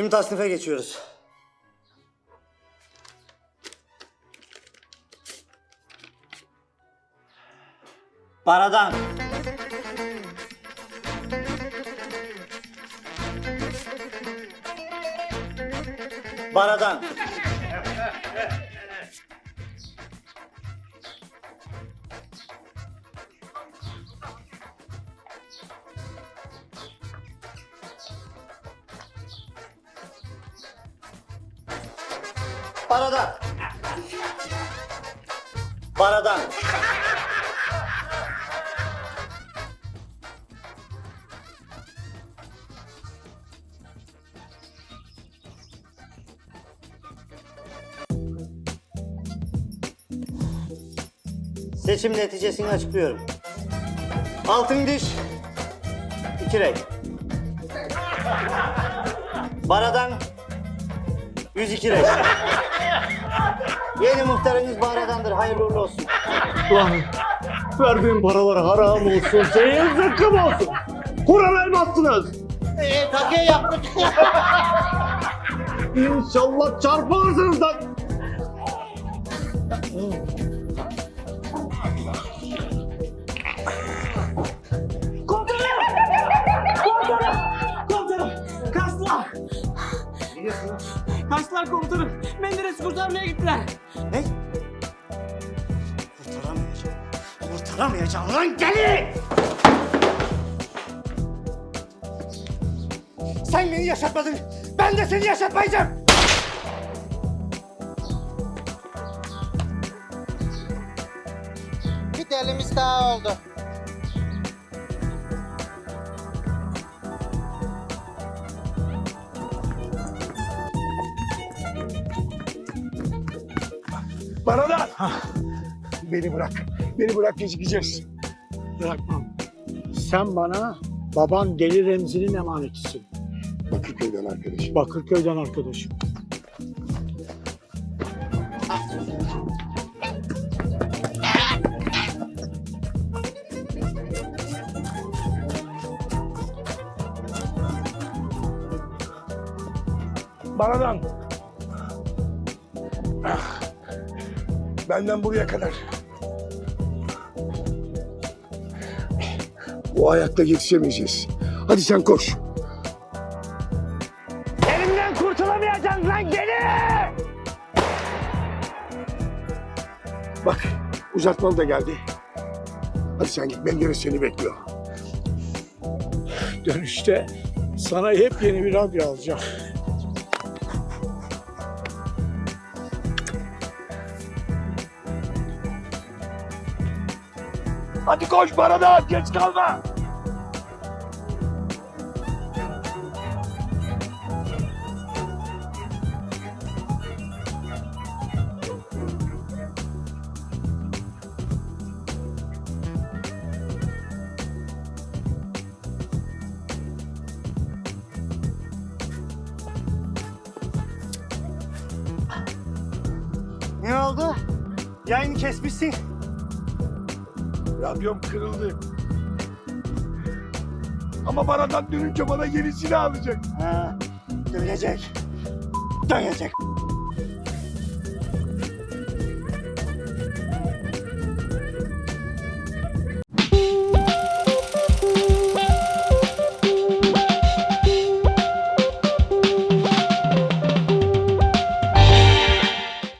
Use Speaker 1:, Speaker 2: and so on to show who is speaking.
Speaker 1: Şimdi tasnife geçiyoruz. Paradan. Baradan. Baradan. Baradan. Seçim neticesini açıklıyorum. Altın diş, iki renk. Baradan, 102 renk. Yeni muhtarınız Baradan'dır. Hayırlı uğurlu olsun.
Speaker 2: Ulan verdiğin paralar haram olsun, senin zıkkım olsun. Kur'an elmazsınız.
Speaker 1: Eee takiye yaptık.
Speaker 2: İnşallah çarpılırsınız lan.
Speaker 3: Kaçtılar komutanım. Menderes'i kurtarmaya gittiler.
Speaker 1: Ne? Kurtaramayacağım. Kurtaramayacağım lan deli! Sen beni yaşatmadın. Ben de seni yaşatmayacağım.
Speaker 4: Bir delimiz daha oldu.
Speaker 2: Bana da. Beni bırak. Beni bırak gecikeceğiz.
Speaker 5: Bırakmam. Sen bana baban Deli Remzi'nin emanetisin.
Speaker 2: Bakırköy'den arkadaşım.
Speaker 5: Bakırköy'den arkadaşım.
Speaker 2: Banadan. Ah. Benden buraya kadar. Bu ayakta yetişemeyeceğiz. Hadi sen koş.
Speaker 3: Elimden kurtulamayacaksın lan geri!
Speaker 2: Bak uzatmalı da geldi. Hadi sen git. Menderes seni bekliyor.
Speaker 5: Dönüşte sana yepyeni bir radyo alacağım.
Speaker 2: Hadi koş Banadan. Geç kalma.
Speaker 1: Ne oldu? Yayını kesmişsin.
Speaker 2: Radyom kırıldı. Ama Banadan dönünce bana yenisini alacak.
Speaker 1: Ha, dönecek. Dönecek.